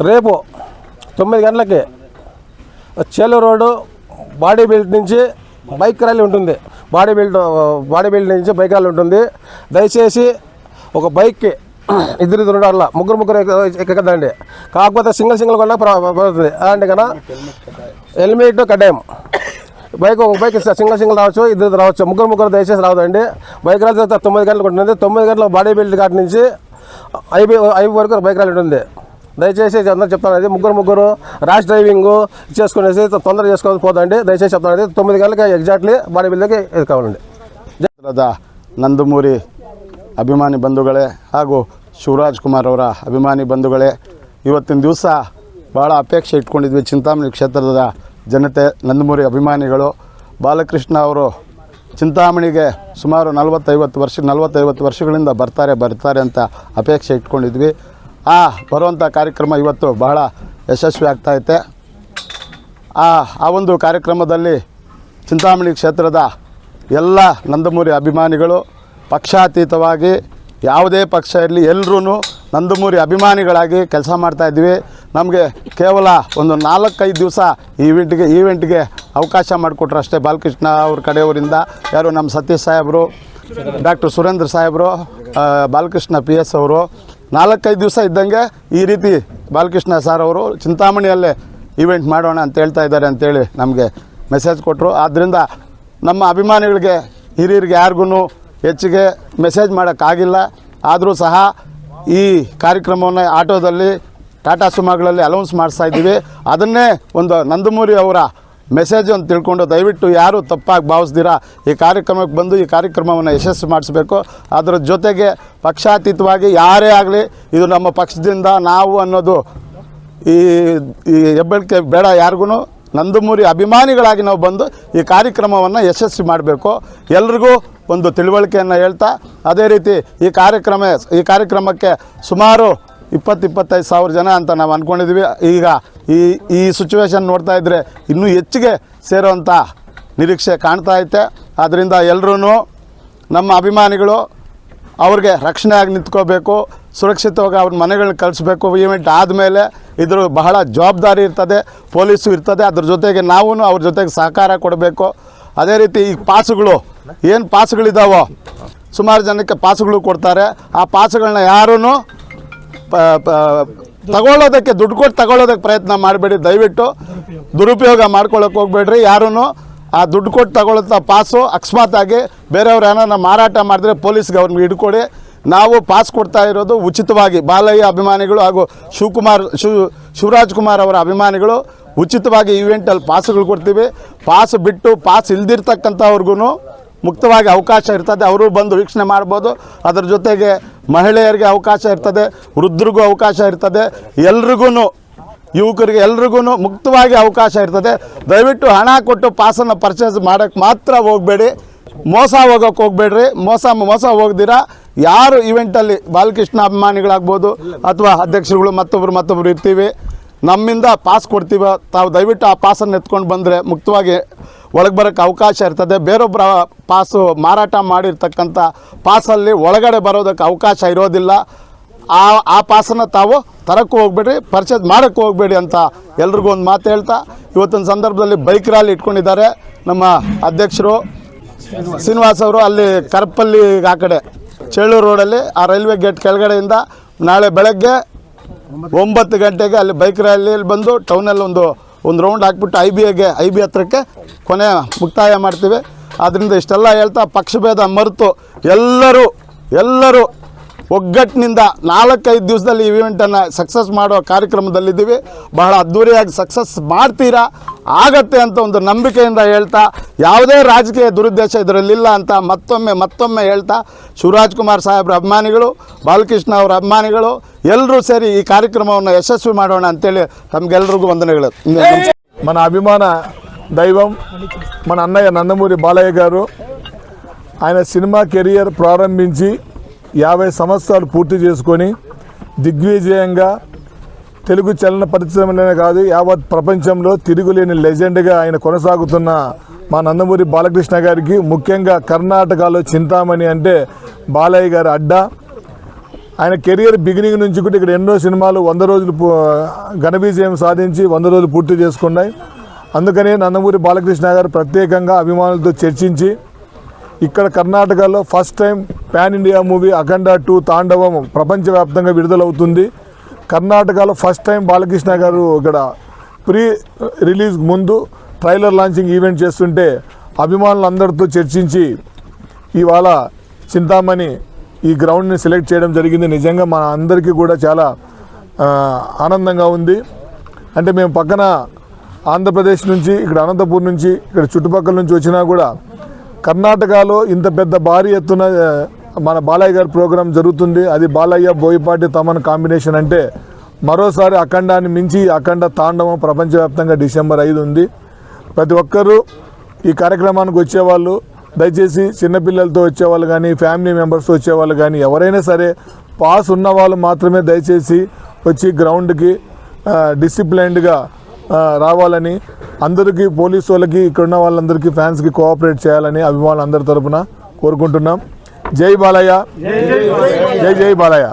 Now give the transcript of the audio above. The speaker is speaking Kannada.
రేపు తొమ్మిది గంటలకి చేలు రోడ్డు బాడీ బిల్డ్ నుంచి బైక్ ర్యాలీ ఉంటుంది బాడీ బిల్డ్ బాడీ బిల్డ్ నుంచి బైక్ ర్యాలీ ఉంటుంది దయచేసి ఒక బైక్కి ఇద్దరు ఇద్దరు ఉండాలి ముగ్గురు ముగ్గురు ఎక్కదండి కాకపోతే సింగిల్ సింగిల్ కొన్నా పడుతుంది అలాంటి కన్నా హెల్మెట్ కడ్డాయం బైక్ ఒక బైక్ సింగిల్ సింగిల్ రావచ్చు ఇద్దరు రావచ్చు ముగ్గురు ముగ్గురు దయచేసి రావద్దండి బైక్ ర్యాలీ తొమ్మిది గంటలకు ఉంటుంది తొమ్మిది గంటల బాడీ బిల్డ్ కాటి నుంచి ఐబీ ఐబీ వరకు బైక్ ర్యాలీ ఉంటుంది దయచేసి అందరూ చెప్తాను అది ముగ్గురు ముగ్గురు ర్యాష్ డ్రైవింగ్ చేసుకునేసి తొందరగా చేసుకోవాలి పోదండి దయచేసి చెప్తాను అది తొమ్మిది గంటలకి ఎగ్జాక్ట్లీ బాడీ బిల్డ్కి ఇది కావాలండి ಕ್ಷೇತ್ರದ ನಂದಮೂರಿ ಅಭಿಮಾನಿ ಬಂಧುಗಳೇ ಹಾಗೂ ಶಿವರಾಜ್ ಕುಮಾರ್ ಅವರ ಅಭಿಮಾನಿ ಬಂಧುಗಳೇ ಇವತ್ತಿನ ದಿವಸ ಭಾಳ ಅಪೇಕ್ಷೆ ಇಟ್ಕೊಂಡಿದ್ವಿ ಚಿಂತಾಮಣಿ ಕ್ಷೇತ್ರದ ಜನತೆ ನಂದಮೂರಿ ಅಭಿಮಾನಿಗಳು ಬಾಲಕೃಷ್ಣ ಅವರು ಚಿಂತಾಮಣಿಗೆ ಸುಮಾರು ನಲವತ್ತೈವತ್ತು ವರ್ಷ ನಲವತ್ತೈವತ್ತು ವರ್ಷಗಳಿಂದ ಬರ್ತಾರೆ ಬರ್ತಾರೆ ಅಂತ ಅಪೇಕ್ಷೆ ಇಟ್ಕೊಂಡಿದ್ವಿ ಆ ಬರುವಂಥ ಕಾರ್ಯಕ್ರಮ ಇವತ್ತು ಬಹಳ ಯಶಸ್ವಿ ಆಗ್ತಾಯಿದೆ ಆ ಆ ಒಂದು ಕಾರ್ಯಕ್ರಮದಲ್ಲಿ ಚಿಂತಾಮಣಿ ಕ್ಷೇತ್ರದ ಎಲ್ಲ ನಂದಮೂರಿ ಅಭಿಮಾನಿಗಳು ಪಕ್ಷಾತೀತವಾಗಿ ಯಾವುದೇ ಪಕ್ಷ ಇರಲಿ ಎಲ್ಲರೂ ನಂದಮೂರಿ ಅಭಿಮಾನಿಗಳಾಗಿ ಕೆಲಸ ಮಾಡ್ತಾಯಿದ್ವಿ ನಮಗೆ ಕೇವಲ ಒಂದು ನಾಲ್ಕೈದು ದಿವಸ ಈವೆಂಟ್ಗೆ ಈವೆಂಟ್ಗೆ ಅವಕಾಶ ಮಾಡಿಕೊಟ್ರು ಅಷ್ಟೇ ಬಾಲಕೃಷ್ಣ ಅವ್ರ ಕಡೆಯವರಿಂದ. ಯಾರು ನಮ್ಮ ಸತೀಶ್ ಸಾಹೇಬರು, ಡಾಕ್ಟರ್ ಸುರೇಂದ್ರ ಸಾಹೇಬರು ಬಾಲಕೃಷ್ಣ ಪಿ ಎಸ್ ಅವರು ನಾಲ್ಕೈದು ದಿವಸ ಇದ್ದಂಗೆ ಈ ರೀತಿ ಬಾಲಕೃಷ್ಣ ಸರ್ ಅವರು ಚಿಂತಾಮಣಿಯಲ್ಲೇ ಈವೆಂಟ್ ಮಾಡೋಣ ಅಂತ ಹೇಳ್ತಾ ಇದ್ದಾರೆ ಅಂತೇಳಿ ನಮಗೆ ಮೆಸೇಜ್ ಕೊಟ್ಟರು ಆದ್ದರಿಂದ ನಮ್ಮ ಅಭಿಮಾನಿಗಳಿಗೆ, ಹಿರಿಯರಿಗೆ ಯಾರಿಗೂ ಹೆಚ್ಚಿಗೆ ಮೆಸೇಜ್ ಮಾಡೋಕ್ಕಾಗಿಲ್ಲ. ಆದರೂ ಸಹ ಈ ಕಾರ್ಯಕ್ರಮವನ್ನು ಆಟೋದಲ್ಲಿ ಟಾಟಾ ಸುಮಾಗಳಲ್ಲಿ ಅಲೌನ್ಸ್ ಮಾಡಿಸ್ತಾ ಇದ್ದೀವಿ. ಅದನ್ನೇ ಒಂದು ನಂದಮೂರಿ ಅವರ ಮೆಸೇಜ್ ಅಂತ ತಿಳ್ಕೊಂಡು ದಯವಿಟ್ಟು ಯಾರು ತಪ್ಪಾಗಿ ಭಾವಿಸ್ದಿರಾ, ಈ ಕಾರ್ಯಕ್ರಮಕ್ಕೆ ಬಂದು ಈ ಕಾರ್ಯಕ್ರಮವನ್ನು ಯಶಸ್ವಿ ಮಾಡಿಸ್ಬೇಕು. ಅದರ ಜೊತೆಗೆ ಪಕ್ಷಾತೀತವಾಗಿ ಯಾರೇ ಆಗಲಿ, ಇದು ನಮ್ಮ ಪಕ್ಷದಿಂದ ನಾವು ಅನ್ನೋದು ಈ ಈ ಹೆಬ್ಬಳಿಕೆ ಬೇಡ ಯಾರಿಗೂ ನಂದಮೂರಿ ಅಭಿಮಾನಿಗಳಾಗಿ ನಾವು ಬಂದು ಈ ಕಾರ್ಯಕ್ರಮವನ್ನು ಯಶಸ್ವಿ ಮಾಡಬೇಕು. ಎಲ್ರಿಗೂ ಒಂದು ತಿಳುವಳಿಕೆಯನ್ನು ಹೇಳ್ತಾ, ಅದೇ ರೀತಿ ಈ ಕಾರ್ಯಕ್ರಮ, ಈ ಕಾರ್ಯಕ್ರಮಕ್ಕೆ ಸುಮಾರು ಇಪ್ಪತ್ತು, ಇಪ್ಪತ್ತೈದು ಸಾವಿರ ಜನ ಅಂತ ನಾವು ಅಂದ್ಕೊಂಡಿದ್ವಿ ಈಗ ಈ ಈ ಸಿಚುವೇಶನ್ ನೋಡ್ತಾ ಇದ್ದರೆ ಇನ್ನೂ ಹೆಚ್ಚಿಗೆ ಸೇರೋವಂಥ ನಿರೀಕ್ಷೆ ಕಾಣ್ತಾ ಐತೆ. ಆದ್ದರಿಂದ ಎಲ್ಲರೂ ನಮ್ಮ ಅಭಿಮಾನಿಗಳು ಅವ್ರಿಗೆ ರಕ್ಷಣೆ ಆಗಿ ನಿಂತ್ಕೋಬೇಕು, ಸುರಕ್ಷಿತವಾಗಿ ಅವ್ರ ಮನೆಗಳನ್ನ ಕಳಿಸ್ಬೇಕು. ಈವೆಂಟ್ ಆದಮೇಲೆ ಇದ್ರ ಬಹಳ ಜವಾಬ್ದಾರಿ ಇರ್ತದೆ, ಪೊಲೀಸು ಇರ್ತದೆ. ಅದ್ರ ಜೊತೆಗೆ ನಾವೂ ಅವ್ರ ಜೊತೆಗೆ ಸಹಕಾರ ಕೊಡಬೇಕು. ಅದೇ ರೀತಿ ಈ ಪಾಸುಗಳು, ಏನು ಪಾಸುಗಳಿದ್ದಾವೋ ಸುಮಾರು ಜನಕ್ಕೆ ಪಾಸುಗಳು ಕೊಡ್ತಾರೆ. ಆ ಪಾಸುಗಳನ್ನ ಯಾರೂ ತಗೊಳ್ಳೋದಕ್ಕೆ ದುಡ್ಡು ಕೊಟ್ಟು ತಗೊಳ್ಳೋದಕ್ಕೆ ಪ್ರಯತ್ನ ಮಾಡಬೇಡಿ. ದಯವಿಟ್ಟು ದುರುಪಯೋಗ ಮಾಡ್ಕೊಳ್ಳೋಕೆ ಹೋಗ್ಬೇಡ್ರಿ. ಯಾರೂ ಆ ದುಡ್ಡು ಕೊಟ್ಟು ತಗೊಳ್ಳೋಂಥ ಪಾಸು ಅಕಸ್ಮಾತಾಗಿ ಬೇರೆಯವ್ರು ಏನಾರ ಮಾರಾಟ ಮಾಡಿದ್ರೆ ಪೊಲೀಸ್ಗೆ ಅವ್ರನ್ನ ಹಿಡ್ಕೊಡಿ. ನಾವು ಪಾಸ್ ಕೊಡ್ತಾ ಇರೋದು ಉಚಿತವಾಗಿ. ಬಾಲಯ್ಯ ಅಭಿಮಾನಿಗಳು ಹಾಗೂ ಶಿವಕುಮಾರ್ ಶಿವ್ ಶಿವರಾಜ್ ಕುಮಾರ್ ಅವರ ಅಭಿಮಾನಿಗಳು ಉಚಿತವಾಗಿ ಈವೆಂಟಲ್ಲಿ ಪಾಸ್ಗಳು ಕೊಡ್ತೀವಿ. ಪಾಸ್ ಬಿಟ್ಟು ಪಾಸ್ ಇಲ್ದಿರ್ತಕ್ಕಂಥವ್ರಿಗೂ ಮುಕ್ತವಾಗಿ ಅವಕಾಶ ಇರ್ತದೆ, ಅವರು ಬಂದು ವೀಕ್ಷಣೆ ಮಾಡ್ಬೋದು. ಅದರ ಜೊತೆಗೆ ಮಹಿಳೆಯರಿಗೆ ಅವಕಾಶ ಇರ್ತದೆ, ವೃದ್ಧರಿಗೂ ಅವಕಾಶ ಇರ್ತದೆ ಎಲ್ರಿಗೂ ಯುವಕರಿಗೆ ಎಲ್ರಿಗೂ ಮುಕ್ತವಾಗಿ ಅವಕಾಶ ಇರ್ತದೆ. ದಯವಿಟ್ಟು ಹಣ ಕೊಟ್ಟು ಪಾಸನ್ನು ಪರ್ಚೇಸ್ ಮಾಡೋಕ್ಕೆ ಮಾತ್ರ ಹೋಗಬೇಡಿ. ಮೋಸ ಹೋಗೋಕ್ಕೆ ಹೋಗಬೇಡ್ರಿ. ಮೋಸ ಮೋಸ ಹೋಗ್ದಿರಾ. ಯಾರು ಇವೆಂಟಲ್ಲಿ ಬಾಲಕೃಷ್ಣ ಅಭಿಮಾನಿಗಳಾಗ್ಬೋದು ಅಥವಾ ಅಧ್ಯಕ್ಷರುಗಳು ಮತ್ತೊಬ್ಬರು ಮತ್ತೊಬ್ಬರು ಇರ್ತೀವಿ. ನಮ್ಮಿಂದ ಪಾಸ್ ಕೊಡ್ತೀವಿ. ತಾವು ದಯವಿಟ್ಟು ಆ ಪಾಸನ್ನು ಎತ್ಕೊಂಡು ಬಂದರೆ ಮುಕ್ತವಾಗಿ ಒಳಗೆ ಬರೋಕ್ಕೆ ಅವಕಾಶ ಇರ್ತದೆ. ಬೇರೊಬ್ಬರ ಪಾಸು ಮಾರಾಟ ಮಾಡಿರ್ತಕ್ಕಂಥ ಪಾಸಲ್ಲಿ ಒಳಗಡೆ ಬರೋದಕ್ಕೆ ಅವಕಾಶ ಇರೋದಿಲ್ಲ. ಆ ಆ ಪಾಸನ್ನು ತಾವು ತರಕ್ಕೂ ಹೋಗ್ಬೇಡ್ರಿ ಪರ್ಚೇಸ್ ಮಾಡೋಕ್ಕೂ ಹೋಗಬೇಡಿ ಅಂತ ಎಲ್ರಿಗೂ ಒಂದು ಮಾತು ಹೇಳ್ತಾ, ಇವತ್ತಿನ ಸಂದರ್ಭದಲ್ಲಿ ಬೈಕ್ ರ್ಯಾಲಿ ಇಟ್ಕೊಂಡಿದ್ದಾರೆ ನಮ್ಮ ಅಧ್ಯಕ್ಷರು ಶ್ರೀನಿವಾಸ್ ಅವರು. ಅಲ್ಲಿ ಕರ್ಪಲ್ಲಿ ಆ ಕಡೆ, ಚೇಳೂರು ರೋಡಲ್ಲಿ ಆ ರೈಲ್ವೆ ಗೇಟ್ ಕೆಳಗಡೆಯಿಂದ ನಾಳೆ ಬೆಳಗ್ಗೆ ಒಂಬತ್ತು ಗಂಟೆಗೆ ಅಲ್ಲಿ ಬೈಕ್ ರ್ಯಾಲಿಯಲ್ಲಿ ಬಂದು ಟೌನಲ್ಲಿ ಒಂದು ಒಂದು ರೌಂಡ್ ಹಾಕ್ಬಿಟ್ಟು ಐ ಬಿ ಎಗೆ ಐ ಬಿ ಹತ್ರಕ್ಕೆ ಕೊನೆ ಮುಕ್ತಾಯ ಮಾಡ್ತೀವಿ. ಆದ್ದರಿಂದ ಇಷ್ಟೆಲ್ಲ ಹೇಳ್ತಾ ಪಕ್ಷಭೇದ ಮರೆತು ಎಲ್ಲರೂ ಎಲ್ಲರೂ ಒಗ್ಗಟ್ಟಿನಿಂದ ನಾಲ್ಕೈದು ದಿವಸದಲ್ಲಿ ಈ ಇವೆಂಟನ್ನು ಸಕ್ಸಸ್ ಮಾಡುವ ಕಾರ್ಯಕ್ರಮದಲ್ಲಿದ್ದೀವಿ ಬಹಳ ಅದ್ಧೂರಿಯಾಗಿ ಸಕ್ಸಸ್ ಮಾಡ್ತೀರಾ ಆಗತ್ತೆ ಅಂತ ಒಂದು ನಂಬಿಕೆಯಿಂದ ಹೇಳ್ತಾ ಯಾವುದೇ ರಾಜಕೀಯ ದುರುದ್ದೇಶ ಇದರಲ್ಲಿಲ್ಲ ಅಂತ ಮತ್ತೊಮ್ಮೆ ಮತ್ತೊಮ್ಮೆ ಹೇಳ್ತಾ ಶಿವರಾಜ್ ಕುಮಾರ್ ಸಾಹೇಬ್ರ ಅಭಿಮಾನಿಗಳು ಬಾಲಕೃಷ್ಣ ಅವರ ಅಭಿಮಾನಿಗಳು ಎಲ್ಲರೂ ಸೇರಿ ಈ ಕಾರ್ಯಕ್ರಮವನ್ನು ಯಶಸ್ವಿ ಮಾಡೋಣ ಅಂತೇಳಿ ತಮಗೆಲ್ರಿಗೂ ವಂದನೆಗಳು మన అభిమాన దైవం మన అన్నయ్య నందమూరి బాలయ్య గారు ఆయన సినిమా కెరియర్ ప్రారంభించి యాభై సంవత్సరాలు పూర్తి చేసుకొని దిగ్విజయంగా తెలుగు చలన పరిశ్రమలోనే కాదు యావత్ ప్రపంచంలో తిరుగులేని లెజెండ్గా ఆయన కొనసాగుతున్న మా నందమూరి బాలకృష్ణ గారికి ముఖ్యంగా కర్ణాటకలో చింతామణి అంటే బాలయ్య గారి అడ్డా. ఆయన కెరియర్ బిగినింగ్ నుంచి కూడా ఇక్కడ ఎన్నో సినిమాలు వంద రోజులు ఘన విజయం సాధించి వంద రోజులు పూర్తి చేసుకున్నాయి. అందుకనే నందమూరి బాలకృష్ణ గారు ప్రత్యేకంగా అభిమానులతో చర్చించి ఇక్కడ కర్ణాటకలో first time pan India movie Akhanda two Thandavam ప్రపంచవ్యాప్తంగా విడుదలవుతుంది. కర్ణాటకలో ఫస్ట్ టైం బాలకృష్ణ గారు ఇక్కడ ప్రీ రిలీజ్ ముందు ట్రైలర్ లాంచింగ్ ఈవెంట్ చేస్తుంటే అభిమానులందరితో చర్చించి ఇవాళ చింతామణి ఈ గ్రౌండ్ని సెలెక్ట్ చేయడం జరిగింది. నిజంగా మన అందరికీ కూడా చాలా ఆనందంగా ఉంది. అంటే మేము పక్కన ఆంధ్రప్రదేశ్ నుంచి ఇక్కడ అనంతపూర్ నుంచి ఇక్కడ చుట్టుపక్కల నుంచి వచ్చినా కూడా కర్ణాటకలో ఇంత పెద్ద భారీ ఎత్తున మన బాలయ్య గారి ప్రోగ్రాం జరుగుతుంది. అది బాలయ్య బోయపాటి తమన్ కాంబినేషన్ అంటే మరోసారి అఖండాన్ని మించి అఖండ తాండవం ప్రపంచవ్యాప్తంగా డిసెంబర్ ఐదు ఉంది. ప్రతి ఒక్కరూ ఈ కార్యక్రమానికి వచ్చేవాళ్ళు దయచేసి చిన్నపిల్లలతో వచ్చేవాళ్ళు కానీ ఫ్యామిలీ మెంబర్స్ వచ్చేవాళ్ళు కానీ ఎవరైనా సరే పాస్ ఉన్న వాళ్ళు మాత్రమే దయచేసి వచ్చి గ్రౌండ్కి డిసిప్లైన్డ్గా రావాలని అందరికీ పోలీసు వాళ్ళకి ఇక్కడ ఉన్న వాళ్ళందరికీ ఫ్యాన్స్కి కోఆపరేట్ చేయాలని అభిమానులందరి తరపున కోరుకుంటున్నాం. జై బాలయ్య. జై జై బాలయ్య.